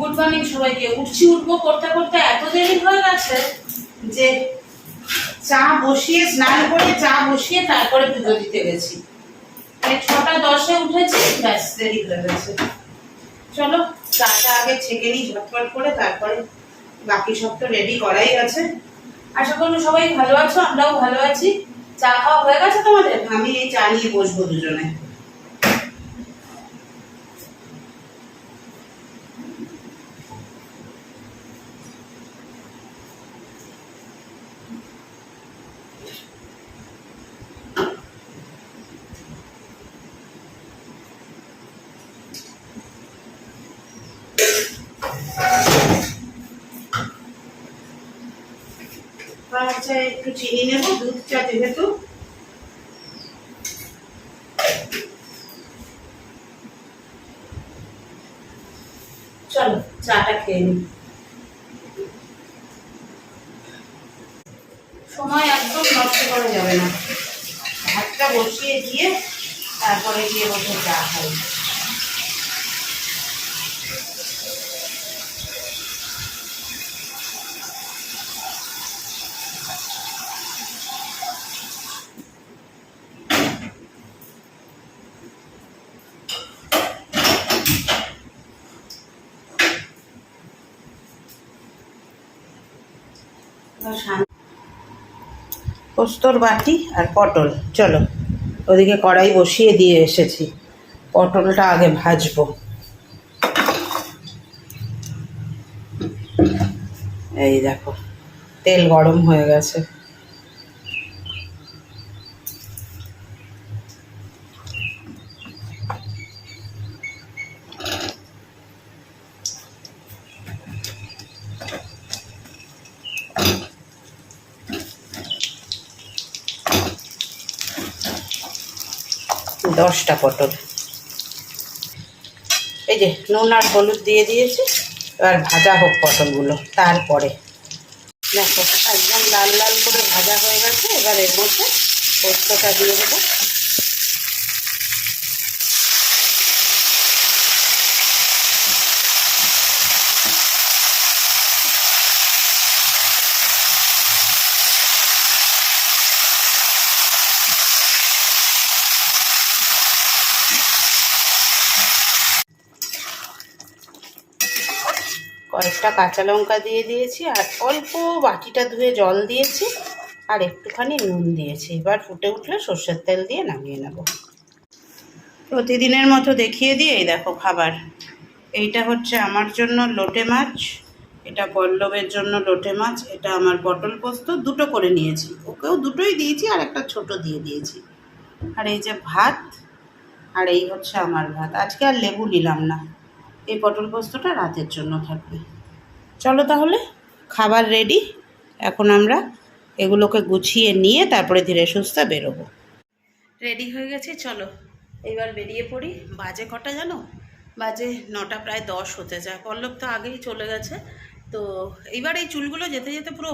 Good morning সবাইকে উঠছি, উঠবো করতে করতে এত দেরি হয়ে গেছে যে চা বসিয়ে, স্নান করে চা বসিয়ে তারপরে পুজো দিতে গেছি। মানে ছটা দশে উঠেছি, ব্যাস দেরি হয়ে গেছে। চলো, চাটা আগে ছেঁকে নিই ঝটপট করে, তারপরে বাকি সব তো রেডি করাই আছে। আশা করব সবাই ভালো আছো, আমরাও ভালো আছি। চা খাওয়া হয়ে গেছে তোমাদের? আমি এই চা নিয়ে বসবো দুজনে। আচ্ছা একটু চিনি নেব, দুধ চা যেহেতু চলো, চাটা খেয়ে নিই। সময় একদম নষ্ট করা যাবে না। ভাতটা বসিয়ে দিয়ে তারপরে গিয়ে বসে চা খাই পোস্তর বাটি আর পটল। চলো, ওদিকে কড়াই বসিয়ে দিয়ে এসেছি। পটলটা আগে ভাজবো। এই দেখো, তেল গরম হয়ে গেছে। দশটা পটল। এই যে নুন আর হলুদ দিয়ে দিয়েছি, এবার ভাজা হোক পটলগুলো তারপরে। দেখো, একদম লাল লাল করে ভাজা হয়ে গেছে, এবার এর মধ্যে পোস্তটা দিয়ে দেবো। কয়েকটা কাঁচা লঙ্কা দিয়ে দিয়েছি আর অল্প বাটিটা ধুয়ে জল দিয়েছি আর একটুখানি নুন দিয়েছি। এবার ফুটে উঠলে সর্ষের তেল দিয়ে নামিয়ে নেব। প্রতিদিনের মতো দেখিয়ে দিয়ে এই দেখো খাবার। এইটা হচ্ছে আমার জন্য লোটে মাছ, এটা পল্লবের জন্য লোটে মাছ, এটা আমার পটল পোস্ত, দুটো করে নিয়েছি। ওকেও দুটোই দিয়েছি আর একটা ছোট দিয়ে দিয়েছি। আর এই যে ভাত, আর এই হচ্ছে আমার ভাত। আজকে আর লেবু নিলাম না। এই পটল পোস্তটা রাতের জন্য থাকবে। চলো তাহলে, খাবার রেডি এখন আমরা এগুলোকে গুছিয়ে নিয়ে তারপরে ধীরে সুস্থে বেরোবো। রেডি হয়ে গেছে, চলো। এবার বেরিয়ে পড়ি। বাজে কটা জানো? বাজে নটা, প্রায় দশ হতে যায়। পল্লব তো আগেই চলে গেছে। তো এইবার এই চুলগুলো যেতে যেতে পুরো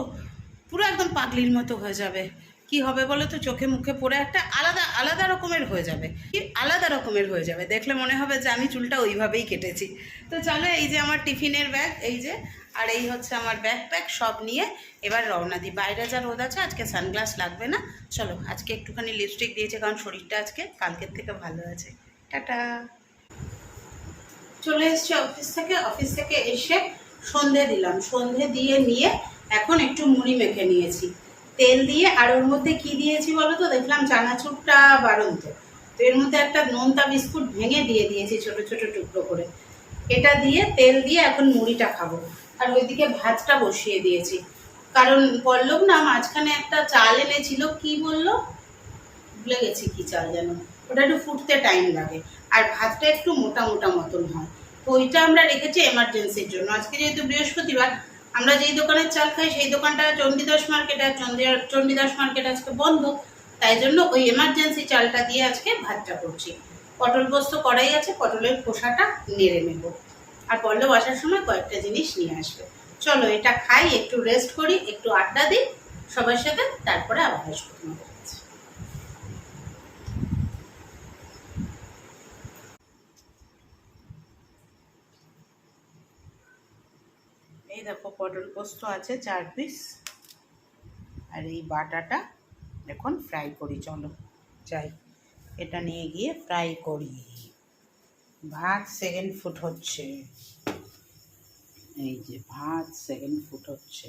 পুরো একদম পাগলির মতো হয়ে যাবে। কি হবে বলো তো? চোখে মুখে পড়ে একটা আলাদা আলাদা রকমের হয়ে যাবে। কি আলাদা রকমের হয়ে যাবে? দেখলে মনে হবে যে আমি চুলটা ওইভাবেই কেটেছি। তো চলো এই যে আমার টিফিনের ব্যাগ, এই যে আর এই হচ্ছে আমার ব্যাগ প্যাক সব নিয়ে এবার রওনা দিই। বাইরে যা রোদ আছে, আজকে সানগ্লাস লাগবে না। চলো, আজকে একটুখানি লিপস্টিক দিয়েছে, কারণ শরীরটা আজকে কালকের থেকে ভালো আছে। টাটা! চলে এসছি অফিস থেকে। অফিস থেকে এসে সন্ধে দিলাম। সন্ধে দিয়ে নিয়ে এখন একটু মুড়ি মেখে নিয়েছি। তেল দিয়ে, আর ওর মধ্যে কি দিয়েছি বলো তো? দেখলাম চানাচুরটা বাড়ন্ত। তো এর মধ্যে একটা নোনতা বিস্কুট ভেঙে দিয়ে দিয়েছি ছোট ছোট টুকরো করে। এটা দিয়ে, তেল দিয়ে এখন মুড়িটা খাব। আর ওইদিকে ভাতটা বসিয়ে দিয়েছি। কারণ পল্লব না মাঝখানে একটা চাল এনেছিল, কি বলল? ভুলে গেছি কি চাল যেন। ওটা একটু ফুটতে টাইম লাগে। আর ভাতটা একটু মোটা মোটা মতন হয়। তো ওইটা আমরা রেখেছি এমার্জেন্সির জন্য। আজকে যেহেতু বৃহস্পতিবার, আমরা যেই দোকানের চাল খাই, সেই দোকানটা চণ্ডীদাস মার্কেট আর চণ্ডী- চণ্ডীদাস মার্কেট আজকে বন্ধ। তাই জন্য ওই এমার্জেন্সি চালটা দিয়ে আজকে ভাতটা করছি। পটল পোস্ত করাই আছে, পটলের খোসাটা নেড়ে নেব। আর পল্লব আসার সময় কয়েকটা জিনিস নিয়ে আসবে। চলো, এটা খাই, একটু রেস্ট করি, একটু আড্ডা দিই, সবার সাথে তারপরে আবার আসব এই দেখো, পটল পোস্ত আছে, চার পিস আর এই বাটাটা এখন ফ্রাই করি, চলো, যাই। এটা নিয়ে গিয়ে ফ্রাই করি। ভাত সেকেন্ড ফুট হচ্ছে। এই যে ভাত সেকেন্ড ফুট হচ্ছে।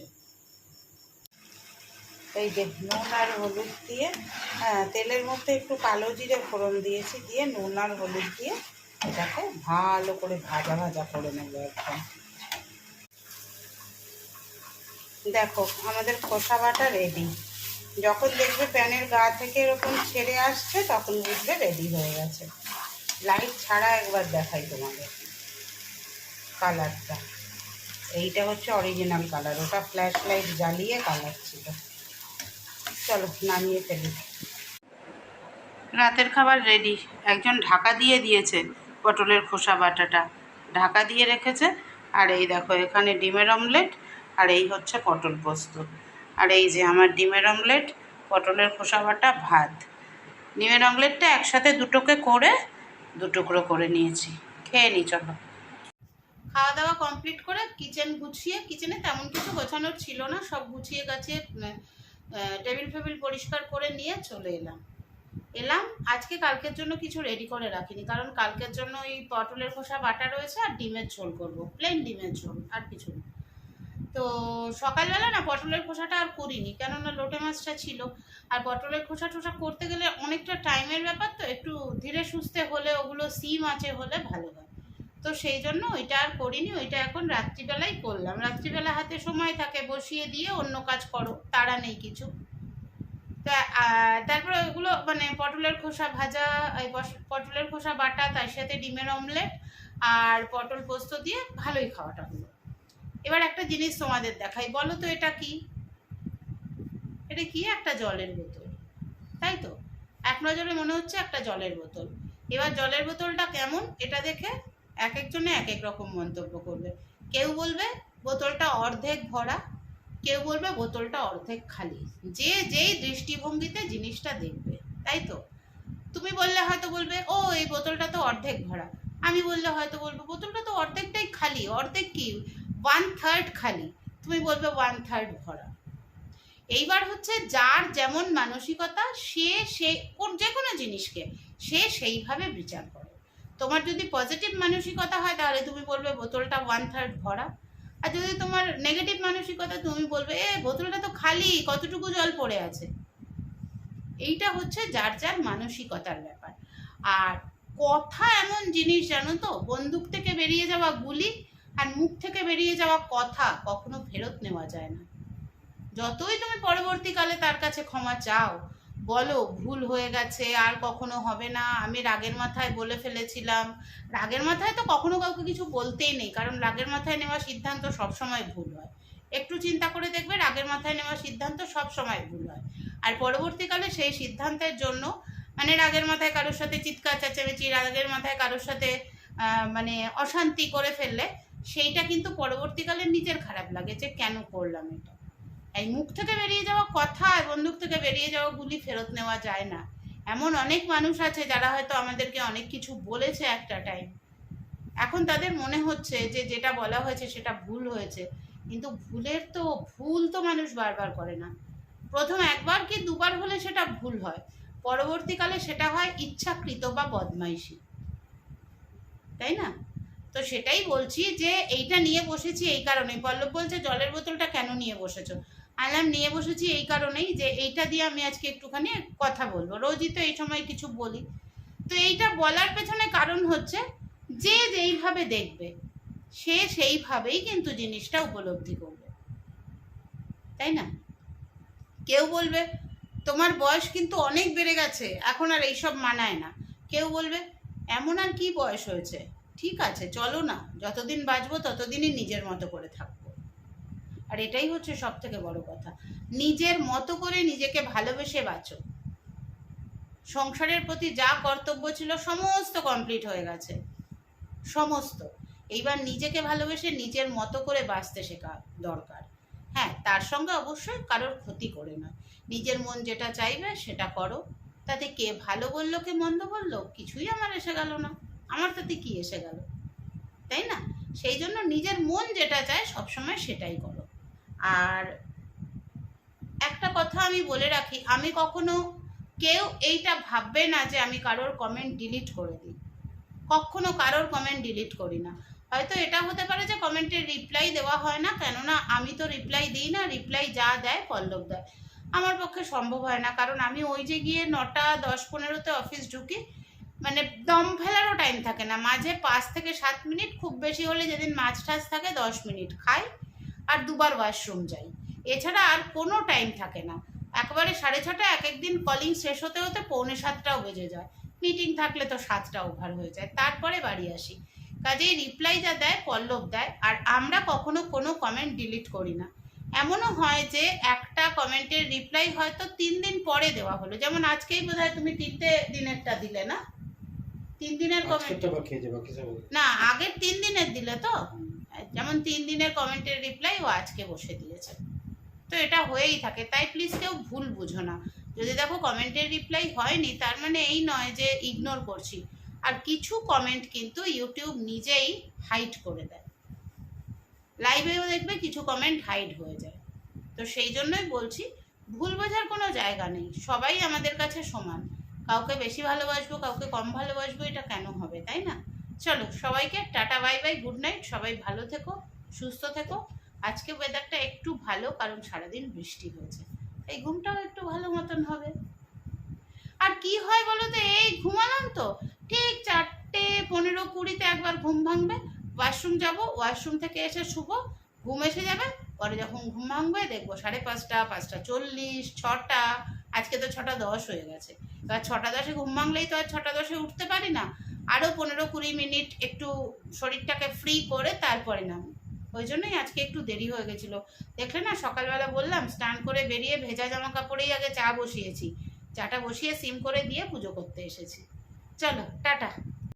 এই যে নুন আর হলুদ দিয়ে হ্যাঁ তেলের মধ্যে একটু কালো জিরে ফোড়ন দিয়েছি, দিয়ে নুন আর হলুদ দিয়ে এটাকে ভালো করে ভাজা ভাজা করে নেব একদম। দেখো, আমাদের খোসা বাটা রেডি যখন দেখবে প্যানের গা থেকে এরকম ছেড়ে আসছে, তখন বুঝবে রেডি হয়ে গেছে। লাইট ছাড়া একবার দেখাই তোমাদের কালারটা। এইটা হচ্ছে অরিজিনাল কালার ওটা ফ্ল্যাশ লাইট জ্বালিয়ে কালার ছিল। চলো নামিয়ে ফেলি। রাতের খাবার রেডি একজন ঢাকা দিয়ে দিয়েছে পটলের খোসা বাটাটা। ঢাকা দিয়ে রেখেছে, আর এই দেখো এখানে ডিমের অমলেট আর এই হচ্ছে পটল পোস্ত। আর এই যে আমার ডিমের অমলেট পটলের খোসা বাটা ভাত। ডিমের অমলেটটা একসাথে দুটোকে করে দুটুকরো করে নিয়েছি। খেয়ে নি, চলো। খাওয়া দাওয়া কমপ্লিট করে কিচেন গুছিয়ে কিচেনে তেমন কিছু গোছানোর ছিল না, সব গুছিয়ে গাছিয়ে টেবিল ফেবিল পরিষ্কার করে নিয়ে চলে এলাম। এলাম, আজকে কালকের জন্য কিছু রেডি করে রাখিনি, কারণ কালকের জন্য ওই পটলের খোসা বাটা রয়েছে আর ডিমের ঝোল করব প্লেন ডিমের ঝোল, আর কিছু না। তো সকালবেলা না পটলের খোসাটা আর করিনি, কেননা লোটে মাছটা ছিল। আর পটলের খোসা টোসা করতে গেলে অনেকটা টাইমের ব্যাপার তো, একটু ধীরে সুস্থে হলে, ওগুলো সিম আছে হলে ভালো হয়। তো সেই জন্য ওইটা আর করিনি, ওইটা এখন রাত্রিবেলাই করলাম। রাত্রিবেলা হাতে সময় থাকে, বসিয়ে দিয়ে অন্য কাজ করো তারা নেই কিছু। তা তারপরে ওগুলো মানে পটলের খোসা ভাজা পটলের খোসা বাটা, তার সাথে ডিমের অমলেট আর পটল পোস্ত দিয়ে ভালোই খাওয়াটা হলো। এবার একটা জিনিস তোমাদের দেখাই, বলো তো এটা কি? এটা কি? একটা জলের বোতল, তাই তো? এক নজরে মনে হচ্ছে একটা জলের বোতল। এবার জলের বোতলটা কেমন? এটা দেখে এক একজনে এক এক রকম মন্তব্য করবে। কেউ বলবে, বোতলটা অর্ধেক ভরা। কেউ বলবে, বোতলটা অর্ধেক খালি। যে যেই দৃষ্টিভঙ্গিতে জিনিসটা দেখবে, তাই তো? তুমি বললে হয়তো বলবে, ও, এই বোতলটা তো অর্ধেক ভরা। আমি বললে হয়তো বলব, বোতলটা তো অর্ধেকটাই খালি। অর্ধেক কি? ওয়ান থার্ড খালি। তুমি বলবে ওয়ান থার্ড ভরা। এইবার হচ্ছে যার যেমন মানসিকতা, সে সে কোন যে কোনো জিনিসকে, সে সেইভাবে বিচার করে। তোমার যদি পজিটিভ মানসিকতা হয়, তাহলে তুমি বলবে বোতলটা ওয়ান থার্ড ভরা। আর যদি তোমার নেগেটিভ মানসিকতা, তুমি বলবে, এ, বোতলটা তো খালি, কতটুকু জল পড়ে আছে? এইটা হচ্ছে যার যার মানসিকতার ব্যাপার। আর কথা এমন জিনিস জানো তো, বন্দুক থেকে বেরিয়ে যাওয়া গুলি আর মুখ থেকে বেরিয়ে যাওয়া কথা কখনো ফেরত নেওয়া যায় না। যতই তুমি পরবর্তীকালে তার কাছে ক্ষমা চাও, বলো, ভুল হয়ে গেছে, আর কখনো হবে না, আমি রাগের মাথায় বলে ফেলেছিলাম। রাগের মাথায় তো কখনো কাউকে কিছু বলতেই নেই, কারণ রাগের মাথায় নেওয়া সিদ্ধান্ত সবসময় ভুল হয়। একটু চিন্তা করে দেখবে রাগের মাথায় নেওয়া সিদ্ধান্ত সবসময় ভুল হয়। আর পরবর্তীকালে সেই সিদ্ধান্তের জন্য মানে রাগের মাথায় কারোর সাথে চিৎকার, চেঁচামেচি, রাগের মাথায় কারোর সাথে মানে অশান্তি করে ফেললে সেইটা কিন্তু পরবর্তীকালে নিজের খারাপ লাগে যে কেন করলাম এটা। এই মুখ থেকে বেরিয়ে যাওয়া কথা বন্দুক থেকে বেরিয়ে যাওয়া গুলি ফেরত নেওয়া যায় না। এমন অনেক মানুষ আছে যারা হয়তো আমাদেরকে অনেক কিছু বলেছে একটা টাইম এখন তাদের মনে হচ্ছে যে যেটা বলা হয়েছে সেটা ভুল হয়েছে। কিন্তু ভুলের তো, ভুল তো মানুষ বারবার করে না। প্রথম একবার কি দুবার হলে সেটা ভুল হয়? পরবর্তীকালে সেটা হয় ইচ্ছাকৃত বা বদমাইশি। তাই না? তো সেটাই বলছি যে এইটা নিয়ে বসেছি এই কারণে পল্লব বলছে, জলের বোতলটা কেন নিয়ে বসেছো? আলাম, নিয়ে বসেছি এই কারণেই যে এইটা দিয়ে আমি আজকে একটুখানি কথা বলব। রোজই তো এই সময় কিছু বলি। তো এইটা বলার পেছনে কারণ হচ্ছে, যে যেইভাবে দেখবে, সে সেইভাবেই কিন্তু জিনিসটা উপলব্ধি করবে। তাই না? কেউ বলবে, তোমার বয়স কিন্তু অনেক বেড়ে গেছে, এখন আর এইসব মানায় না। কেউ বলবে, এমন আর কি বয়স হয়েছে? ঠিক আছে, চলো না। যতদিন বাঁচবো ততদিনই নিজের মতো করে থাকব। আর এটাই হচ্ছে সব থেকে বড় কথা। নিজের মতো করে নিজেকে ভালোবেসে বাঁচো। সংসারের প্রতি যা কর্তব্য ছিল সমস্ত কমপ্লিট হয়ে গেছে। সমস্ত। এইবার নিজেকে ভালোবেসে নিজের মতো করে বাঁচতে শেখা দরকার। হ্যাঁ তার সঙ্গে অবশ্যই কারোর ক্ষতি করে না নিজের মন যেটা চাইবে সেটা করো। তাতে কে ভালো বলল, কে মন্দ বলল, কিছুই আমার এসে গেল না। আমার তাতে কি এসে গেল? তাই না? সেই জন্য নিজের মন যেটা চায় সবসময় সেটাই করো। আর একটা কথা আমি বলে রাখি, আমি কখনো কেউ এইটা ভাববে না যে আমি কারোর কমেন্ট ডিলিট করে দিই। কখনো কারোর কমেন্ট ডিলিট করি না। হয়তো এটা হতে পারে যে কমেন্টের রিপ্লাই দেওয়া হয় না, কেননা আমি তো রিপ্লাই দিই না রিপ্লাই যা দেয় পল্লব দেয়। আমার পক্ষে সম্ভব হয় না, কারণ আমি ওই যে গিয়ে নটা, দশ, পনেরোতে অফিস ঢুকি মানে দম ফেলারও টাইম থাকে না। মাঝে পাঁচ থেকে সাত মিনিট, খুব বেশি হলে যেদিন মাছ টাছ থাকে দশ মিনিট খাই আর দুবার ওয়াশরুম যাই। এছাড়া আর কোনো টাইম থাকে না। একবারে সাড়ে ছটা, এক একদিন কলিং শেষ হতে হতে পৌনে সাতটাও বেজে যায়। মিটিং থাকলে তো সাতটা ওভার হয়ে যায়। তারপরে বাড়ি আসি। কাজেই রিপ্লাই যা দেয়, পল্লব দেয়। আর আমরা কখনো কোনো কমেন্ট ডিলিট করি না। এমনও হয় যে একটা কমেন্টের রিপ্লাই হয়তো তিন দিন পরে দেওয়া হলো। যেমন আজকেই বোধহয় তুমি তিনটে দিনেরটা দিলে না? তিন দিনের কমেন্ট না আগের তিন দিনের দিলে তো। যেমন তিন দিনের কমেন্টের রিপ্লাই ও আজকে বসে দিয়েছে। তো এটা হয়েই থাকে। তাই প্লিজ কেউ ভুল বুঝো না। যদি দেখো কমেন্টের রিপ্লাই হয়নি তার মানে এই নয় যে ইগনোর করছি। আর কিছু কমেন্ট কিন্তু ইউটিউব নিজেই হাইড করে দেয়। লাইভেও দেখবে কিছু কমেন্ট হাইড হয়ে যায়। তো সেই জন্যই বলছি ভুল বোঝার কোনো জায়গা নেই। সবাই আমাদের কাছে সমান। কাউকে বেশি ভালোবাসবো, কাউকে কম ভালোবাসবো, এটা কেন হবে, তাই না? চলো, সবাইকে tata, bye bye, good night, সবাই ভালো থেকো, সুস্থ থেকো। আজকে ওয়েদারটা একটু ভালো, কারণ সারাদিন বৃষ্টি হয়েছে। এই ঘুমটাও একটু ভালো মতন হবে। আর কি হয় বলো তো, এই ঘুমালাম তো, ঠিক চারটে পনেরো কুড়িতে একবার ঘুম ভাঙবে। ওয়াশরুম যাব, ওয়াশরুম থেকে এসে শুভ ঘুম এসে যাবে, পরে যখন ঘুম ভাঙবে দেখব সাড়ে পাঁচটা পাঁচটা চল্লিশ, ছটা আজকে তো ছটা দশ হয়ে গেছে। এবার ছটা দশে ঘুম ভাঙলেই তো আর ছটা দশে উঠতে পারি না। আরও পনেরো কুড়ি মিনিট একটু শরীরটাকে ফ্রি করে তারপরে নাম। ওই জন্যই আজকে একটু দেরি হয়ে গেছিল। দেখলে না, সকালবেলা বললাম, স্নান করে বেরিয়ে ভেজা জামা কাপড়েই আগে চা বসিয়েছি। চাটা বসিয়ে সিম করে দিয়ে পুজো করতে এসেছি। চলো, টাটা।